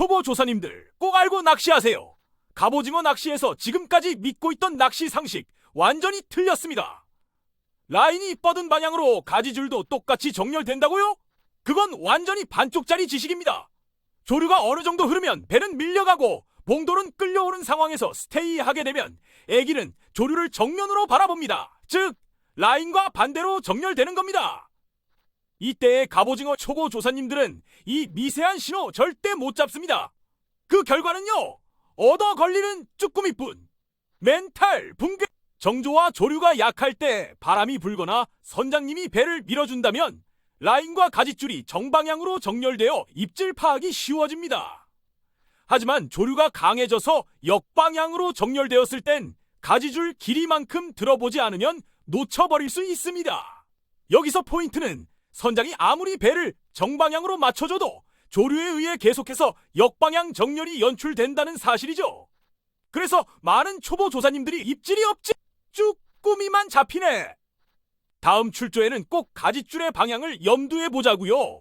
초보 조사님들 꼭 알고 낚시하세요. 갑오징어 낚시에서 지금까지 믿고 있던 낚시 상식 완전히 틀렸습니다. 라인이 뻗은 방향으로 가지줄도 똑같이 정렬된다고요? 그건 완전히 반쪽짜리 지식입니다. 조류가 어느 정도 흐르면 배는 밀려가고 봉돌은 끌려오는 상황에서 스테이하게 되면 애기는 조류를 정면으로 바라봅니다. 즉 라인과 반대로 정렬되는 겁니다. 이때의 갑오징어 초보 조사님들은 이 미세한 신호 절대 못 잡습니다. 그 결과는요, 얻어 걸리는 쭈꾸미뿐. 멘탈 붕괴. 정조와 조류가 약할 때 바람이 불거나 선장님이 배를 밀어준다면 라인과 가지줄이 정방향으로 정렬되어 입질 파악이 쉬워집니다. 하지만 조류가 강해져서 역방향으로 정렬되었을 땐 가지줄 길이만큼 들어보지 않으면 놓쳐버릴 수 있습니다. 여기서 포인트는 선장이 아무리 배를 정방향으로 맞춰줘도 조류에 의해 계속해서 역방향 정렬이 연출된다는 사실이죠. 그래서 많은 초보 조사님들이 입질이 없지 쭈꾸미만 잡히네. 다음 출조에는 꼭 가지줄의 방향을 염두에 보자고요.